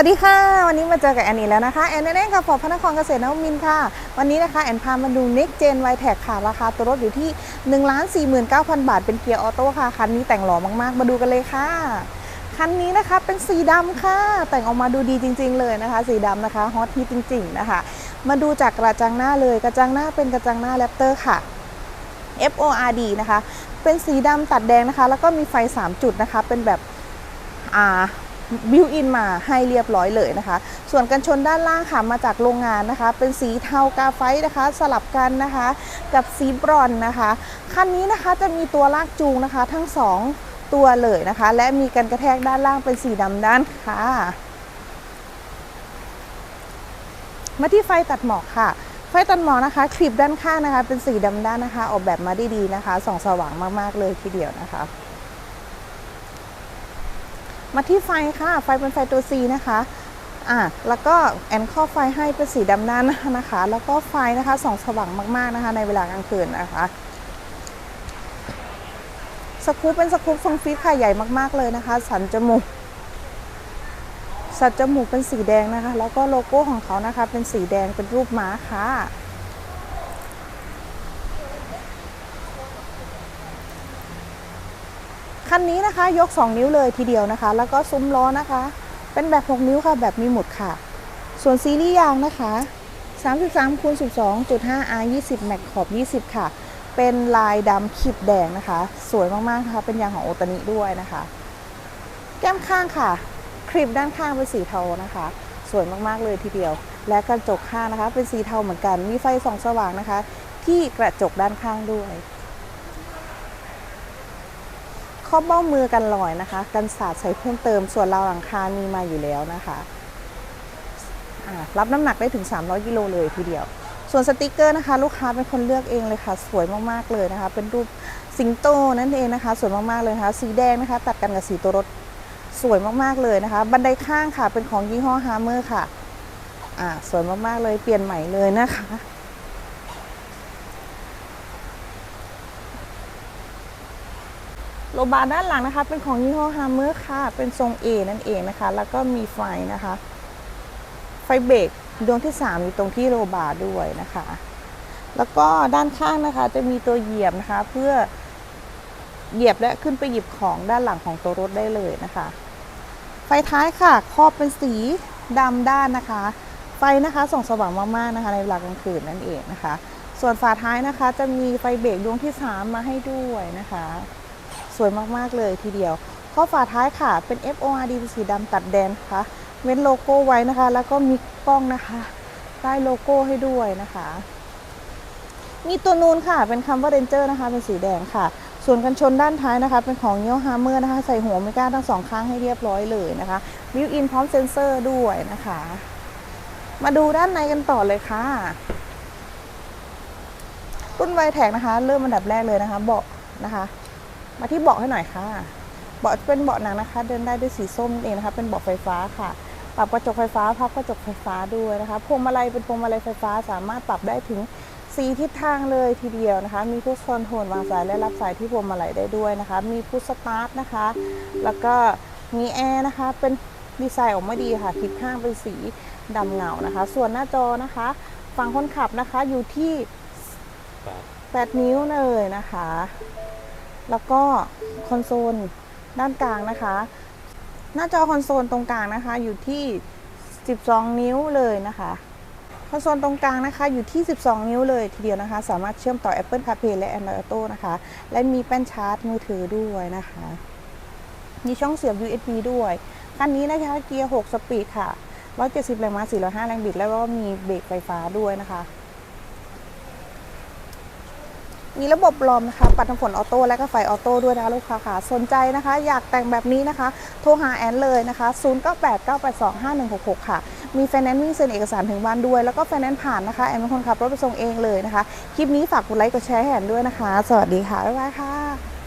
วัสดีค่ะ วันนี้มาเจอกับแอนนี่แล้วนะคะ แอนนี่เองค่ะฟอร์พระนครเกษตรนวมินค่ะ วันนี้นะคะ แอนพามาดู Next Gen y t e c ค่ะ ราคาตัวรถอยู่ที่ 1 4 9 0 0 0 บาท เป็นเกียร์ออโต้ค่ะ คันนี้แต่งหล่อมากๆ มาดูกันเลยค่ะ คันนี้นะคะเป็นสีดำค่ะ แต่งออกมาดูดีจริง ๆ เลยนะคะ สีดำนะคะฮอตฮิตจริง ๆ นะคะ มาดูจากกระจังหน้าเลย กระจังหน้าเป็นกระจังหน้าแรปเตอร์ค่ะ FORD นะคะ เป็นสีดำตัดแดงนะคะ แล้วก็มีไฟ 3 จุดนะคะ เป็นแบบอ่า บิวอินมาให้เรียบร้อยเลยนะคะ ส่วนกันชนด้านล่างค่ะมาจากโรงงานนะคะ เป็นสีเทากาไฟนะคะ สลับกันนะคะ กับสีบรอนนะคะ คันนี้นะคะจะมีตัวลากจูงนะคะ ทั้งสองตัวเลยนะคะ และมีกันกระแทกด้านล่างเป็นสีดำด้านค่ะมาที่ไฟตัดหมอกค่ะไฟตัดหมอกนะคะคลิปด้านข้างนะคะ เป็นสีดำด้านนะคะ ออกแบบมาได้ดีนะคะส่องสว่างมาก ๆ เลยทีเดียวนะคะ มาที่ไฟค่ะ ไฟเป็นไฟตัว C นะคะอะแล้วก็แอนข้อไฟให้เป็นสีดำด้านหน้านะคะ แล้วก็ไฟนะคะส่องสว่างมากๆนะคะ ในเวลากลางคืนนะคะสกู๊ปเป็นสกู๊ปทรงฟิตค่ะใหญ่มากๆเลยนะคะ สันจมูก สันจมูกเป็นสีแดงนะคะ แล้วก็โลโก้ของเขานะคะ เป็นสีแดงเป็นรูปม้าค่ะ คันนี้นะคะยก 2 นิ้วเลยทีเดียวนะคะ แล้วก็ซุ้มล้อนะคะ เป็นแบบ 6 นิ้วค่ะ แบบมีหมุดค่ะ ส่วนซีรีส์ยางนะคะ 33คูณ12.5 R 20 Max ขอบ 20 ค่ะ เป็นลายดำขีดแดงนะคะ สวยมากๆนะคะเป็นยางของโอตานิด้วยนะคะ แก้มข้างค่ะ คลิปด้านข้างเป็นสีเทานะคะ สวยมากๆเลยทีเดียว และกระจกข้างนะคะ เป็นสีเทาเหมือนกัน มีไฟส่องสว่างนะคะ ที่กระจกด้านข้างด้วย ครอบเบ้ามือกันลอยนะคะ กันสาดใส่เพิ่มเติม ส่วนราวหลังคามีมาอยู่แล้วนะคะรับน้ำหนักได้ถึง 300 กิโลเลยทีเดียว ส่วนสติกเกอร์นะคะ ลูกค้าเป็นคนเลือกเองเลยค่ะ สวยมากๆเลยนะคะ เป็นรูปสิงโตนั่นเองนะคะ สวยมากๆเลยนะคะ สีแดงนะคะ ตัดกันกับสีตัวรถสวยมากๆเลยนะคะ บันไดข้างค่ะเป็นของยี่ห้อฮาร์เมอร์ค่ะ อ่าสวยมากๆเลยเปลี่ยนใหม่เลยนะคะ โลบาร์ด้านหลังนะคะ เป็นของยี่ห้อฮาร์เมอร์ค่ะ เป็นทรง A นั่นเองนะคะ แล้วก็มีไฟนะคะ ไฟเบรกดวงที่ 3 อยู่ตรงที่โลบาร์ด้วยนะคะ แล้วก็ด้านข้างนะคะจะมีตัวเหยียบนะคะ เพื่อเหยียบและขึ้นไปหยิบของด้านหลังของตัวรถได้เลยนะคะ ไฟท้ายค่ะ ครอบเป็นสีดำด้านนะคะ ไฟนะคะส่องสว่างมากๆนะคะ ในเวลากลางคืนนั่นเองนะคะ ส่วนฝาท้ายนะคะจะมีไฟเบรกดวงที่ 3 มาให้ด้วยนะคะ สวยมากๆเลยทีเดียว ข้อฝาท้ายค่ะเป็น FORD เป็นสีดำตัดแดนนะคะ เว้นโลโก้ไว้นะคะ แล้วก็มีกล้องนะคะใต้โลโก้ให้ด้วยนะคะ มีตัวนูนค่ะเป็นคำว่า Ranger นะคะ เป็นสีแดงค่ะ ส่วนกันชนด้านท้ายนะคะ เป็นของเ e ี h ฮาร์เมอร์นะคะ ใส่หัวไม่กล้าทั้งสองข้างให้เรียบร้อยเลยนะคะบิวอินพร้อมเซนเซอร์ด้วยนะคะ มาดูด้านในกันต่อเลยค่ะรุ่นไวแท็กนะคะ เริ่มอันดับแรกเลยนะคะ เบาะนะคะ มาที่เบาะให้หน่อยค่ะ เบาะเป็นเบาะหนังนะคะ เดินได้ด้วยสีส้มเองนะคะ เป็นเบาะไฟฟ้าค่ะ ปรับกระจกไฟฟ้าพับกระจกไฟฟ้าด้วยนะคะพวงมาลัยเป็นพวงมาลัยไฟฟ้าสามารถปรับได้ถึงสีทิศทางเลยทีเดียวนะคะ มีพุชคอนโทรลวางสายและรับสายที่พวงมาลัยได้ด้วยนะคะ มีพุชสตาร์ทนะคะ แล้วก็มีแอร์นะคะ เป็นดีไซน์ออกมาดีค่ะคลิปข้างเป็นสีดำเงานะคะ ส่วนหน้าจอนะคะ ฝั่งคนขับนะคะอยู่ที่ 8 นิ้วเลยนะคะ แล้วก็คอนโซลด้านกลางนะคะ หน้าจอคอนโซลตรงกลางนะคะอยู่ที่ 12 นิ้วเลยนะคะคอนโซลตรงกลางนะคะอยู่ที่ 12 นิ้วเลยทีเดียวนะคะ สามารถเชื่อมต่อ Apple CarPlay และ Android Auto นะคะ และมีแป้นชาร์จมือถือด้วยนะคะ มีช่องเสียบ USB ด้วยคันนี้นะคะเกียร์ 6 สปีดค่ะ 170 แรงม้า 405 แรงบิด แล้วก็มีเบรกไฟฟ้าด้วยนะคะ มีระบบลอมนะคะ ปัดน้ำฝนออโต้และก็ไฟออโต้ด้วยนะคะลูกค้าค่ะ สนใจนะคะ อยากแต่งแบบนี้นะคะ โทรหาแอนเลยนะคะ 0989825166 ค่ะ มีไฟแนนซ์วิ่งเซ็นเอกสารถึงบ้านด้วย แล้วก็ไฟแนนซ์ผ่านนะคะ แอนเป็นคนขับรถไปส่งเองเลยนะคะ คลิปนี้ฝากกดไลค์กดแชร์ให้แอนด้วยนะคะ สวัสดีค่ะ บ๊ายบายค่ะ